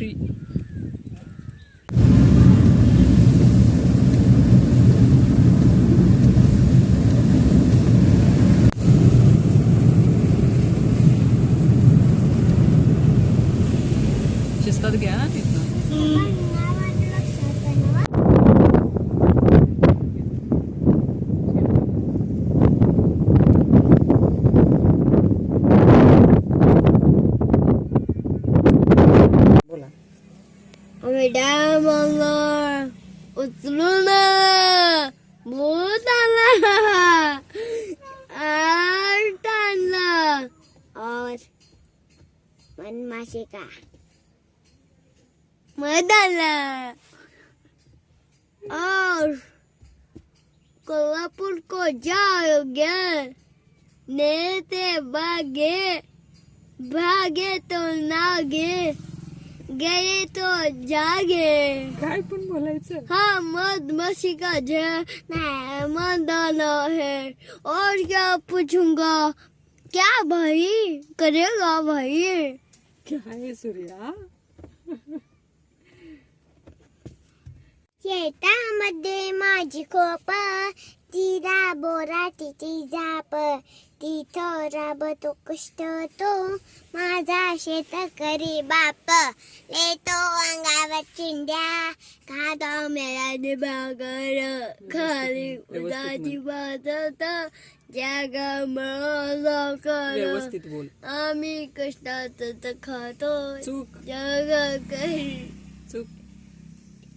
suis उचलून भूत आला आठ आणलं और मनमाशी का मध आला और कोल्हापुर को जाओगे नेते भागे भागे तो नागे गए तो जागे। काय पण बोलायचं? हाँ मद मसी का जे मदाना है। और क्या पूछूँगा? क्या भाई? करेगा भाई? क्या है सूर्या? शेतामध्ये माझी खोप तिरा बोराटीची झाप तिथं राबतो कष्ट तो माझा शेतकरी बाप. लेतो अंगावर चिंध्या खातो मेळा बागर. खाली उदाची वाजत. जागा कर बोल. आम्ही कष्टात खातो. जग काही चूक.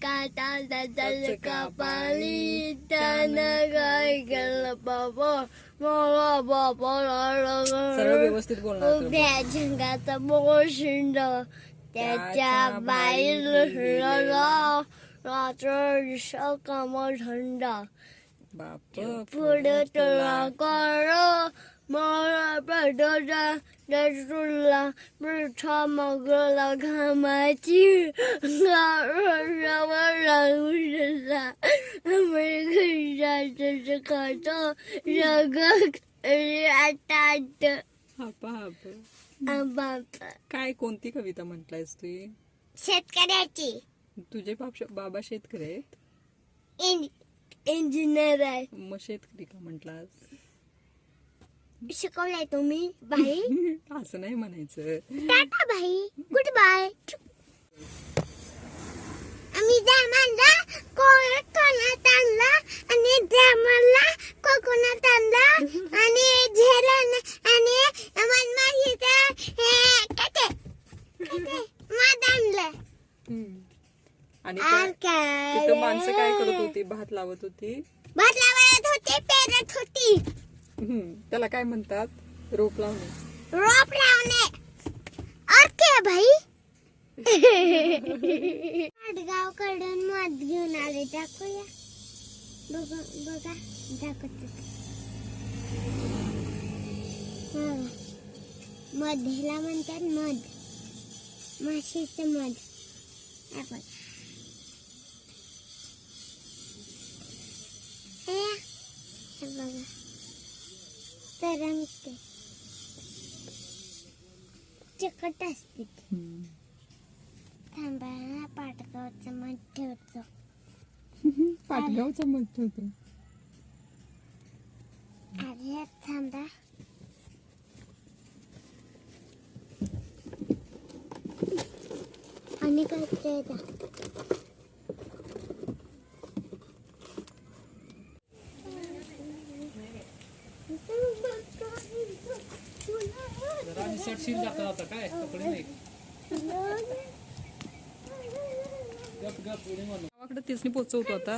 काटा दल का पाली त्यानं काय केलं? मला बाबा? सर्व व्यवस्थित बोलणार तर बोल. उभ्या झंगाचा मोशिंड त्याच्या बाईल हिळला रात्र सकाम थंडा बाप पुढे तुला कर मला पडोदा दसुला मिठा मगला घामाची उडला मी खातो रग आटाट हाप हाप बाप काय कोणती कविता म्हटलायस तू? शेतकऱ्याची. तुझे बाप बाबा शेतकरी आहेत? इंजिनियर आहे. मग शेतकरी का म्हटलास? शिकवलाय तुम्ही बाई? असं नाही म्हणायचं. Tata bye. गुड बाय आम्ही जामानला कोकणात आणला आणि जामानला कोकणात आणला आणि झेलन आणि मनमाशीचा हे ते मध आणलं. आणि तिथं माणसं काय करत होती? भात लावत होती. भात लावत होती पेरत होती. हम्म. त्याला काय म्हणतात? रोप लावणे. रोप लावणे. और क्या भाई गावकडून मध घेऊन आले दाखवूया. बघा बघा दाखवते. मध ह्याला म्हणतात मध. म्हशीचं मध. दाखव. हे हे बघा. तरंगते चिकट असते. थांबा पाटगावचं मध ठेवतो. पाटगावचा मत होतो अरे थांबा. आणि काय ते दा. गावाकडे तिसनी पोचवतो आता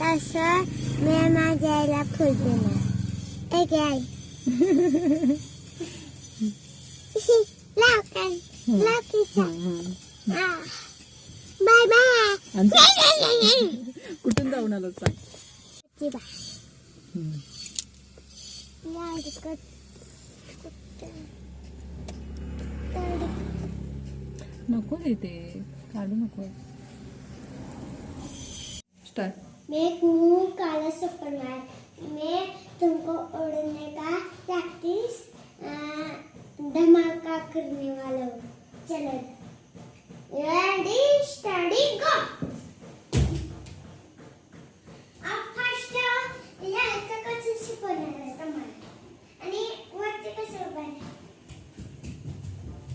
तसं मी माझ्या आईला फुल दिलं एक आई बाय बाय कुठून जाऊन आलो सांग नको ते काढू नको स्टार्ट मैं हूँ काला सुपरमैन मैं तुमको उड़ने का प्रैक्टिस धमाका करने वाला हूँ। चलो। रेडी स्टडी गो अब फर्स्ट यायचं कसं शिकवणार आहे तुम्हाला आणि वरती कसं उभारणार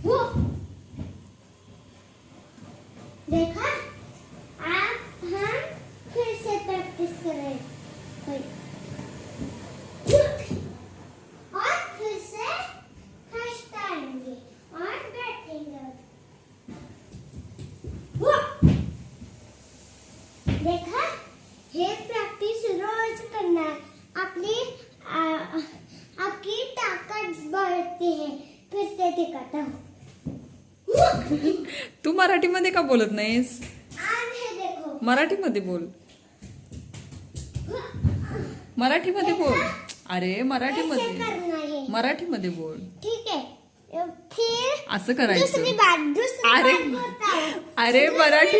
हो तू मराठीमध्ये का बोलत नाहीस? है मराठीमध्ये बोल. मराठीमध्ये बोल. अरे मराठीमध्ये. मराठीमध्ये बोल. ठीक है फिर. असं करायचं. अरे हूँ अरे मराठी.